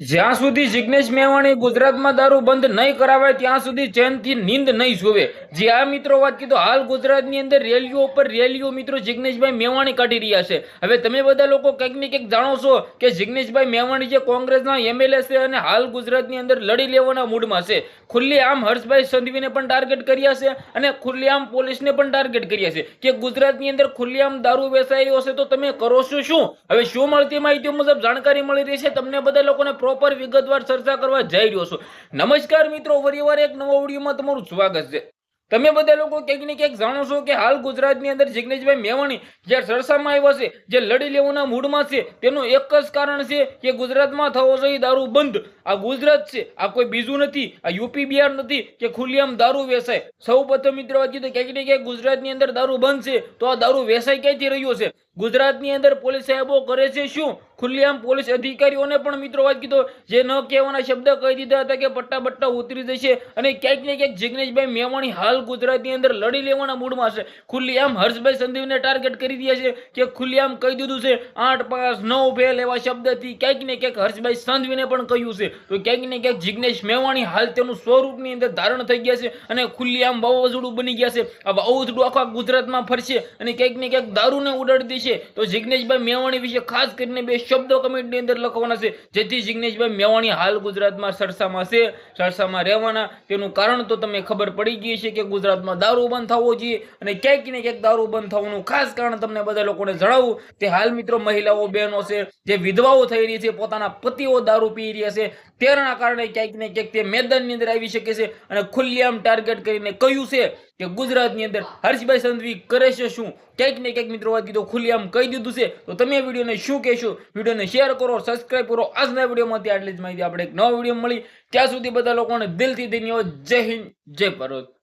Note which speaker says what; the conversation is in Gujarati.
Speaker 1: જ્યાં સુધી જિગ્નેશ મેવાણી ગુજરાતમાં દારૂ બંધ નહીં કરાવે ત્યાં સુધી ચેનથી નીંદ નહીં સુવે. જે આ મિત્રો વાત કીધો, હાલ ગુજરાતની અંદર રેલીઓ ઉપર રેલીઓ મિત્રો જિજ્ઞેશભાઈ મેવાણી કાઢી રહ્યા છે. હવે તમે બધા લોકો કંઈક ને જાણો છો કે જિજ્ઞેશભાઈ મેવાણી જે કોંગ્રેસના એમએલએ છે અને હાલ ગુજરાતની અંદર લડી લેવાના મૂડમાં છે. ખુલ્લી આમ હર્ષભાઈ સંધવીને પણ ટાર્ગેટ કર્યા છે અને ખુલ્લી આમ પોલીસને પણ ટાર્ગેટ કર્યા છે કે ગુજરાતની અંદર ખુલ્લી આમ દારૂ વેચાઈ રહ્યો છે તો તમે કરો છો શું? હવે શું મળતી માહિતી મુજબ જાણકારી મળી રહી છે. તમને બધા લોકોને પ્રોપર વિગતવાર ચર્ચા કરવા જઈ રહ્યો છું. નમસ્કાર મિત્રો, ફરીવાર એક નવા ઓડિયોમાં તમારું સ્વાગત છે. તમે બધા લોકો ક્યાંક ને ક્યાંક જાણો છો કે હાલ ગુજરાતની અંદર જિગ્નેશભાઈ મેવાણી જે સરસામાં આવ્યા છે, જે લડી લેવાના મૂડમાં છે, તેનું એક જ કારણ છે કે ગુજરાતમાં થવો જોઈએ દારૂ બંધ. આ ગુજરાત છે, આ કોઈ બીજું નથી, આ યુપી, બિહાર નથી કે ખુલ્લેઆમ દારૂ વેચાય. સૌ પ્રથમ મિત્રો વાત કીધું ક્યાંક ને ક્યાંક ગુજરાતની અંદર દારૂ બંધ છે, તો આ દારૂ વેસાય ક્યાંથી રહ્યો છે? ગુજરાતની અંદર પોલીસ સાહેબો કરે છે શું? ખુલ્લેઆમ પોલીસ અધિકારીઓને પણ મિત્રો વાત કીધો, જે ન કહેવાના શબ્દ કહી દીધા હતા કે પટ્ટા બટ્ટા ઉતરી જશે અને ક્યાંક ને ક્યાંક જિગ્નેશભાઈ મેવાણી હાલ ગુજરાતની અંદર લડી લેવાના મૂડમાં છે ખુલ્લેઆમ હર્ષભાઈ સંધીવને ટાર્ગેટ કરી દીધા છે કે ખુલ્લેઆમ કહી દીધું છે, આઠ પાંચ નવ ફેલ એવા શબ્દથી ક્યાંક ને ક્યાંક હર્ષભાઈ સંધવીને પણ કહ્યું છે. તો ક્યાંક ને ક્યાંક જિગ્નેશ મેવાણી હાલ તેનું સ્વરૂપની અંદર ધારણ થઈ ગયા છે અને ખુલ્લેઆમ વાવાઝોડું બની ગયા છે. આ વાવાઝોડું આખા ગુજરાતમાં ફરશે અને ક્યાંક ને ક્યાંક દારૂને ઉડાડી દેશે. તો જિગ્નેશભાઈ મેવાણી વિશે ખાસ કરીને બે શબ્દો કમેન્ટની અંદર લખવાના છે. જેથી જિગ્નેશભાઈ મેવાણી હાલ ગુજરાતમાં સરસામાં છે, સરસામાં રહેવાના. તેનું કારણ તો તમને ખબર પડી ગઈ છે કે ગુજરાતમાં દારૂ બંધ થવો જોઈએ અને ક્યાંક ને ક્યાંક દારૂ બંધ થવાનું ખાસ કારણ તમને બધા લોકોને જણાવું. તે હાલ મિત્રો મહિલાઓ, બહેનો છે, જે વિધવાઓ થઈ રહી છે, પોતાના પતિઓ દારૂ પી રહ્યા છે. તેના કારણે ક્યાંક ને ક્યાંક તે મેદાનની અંદર આવી શકે છે અને ખુલ્લેઆમ ટાર્ગેટ કરીને કહ્યું છે કે ગુજરાતની અંદર હર્ષભાઈ સંધવી કરે છે શું? ક્યાંક ને ક્યાંક મિત્રો વાત ખુલ્લી આમ કહી દીધું છે. તો તમે વિડીયોને શું કહેશો? વિડીયોને શેર કરો સબસ્ક્રાઇબ કરો. આજના વિડીયોમાંથી આટલી જ માહિતી આપણે એક નવા વીડિયો મળી. ત્યાં સુધી બધા લોકોને દિલથી ધન્યવાદ. જય હિન્દ, જય ભારત.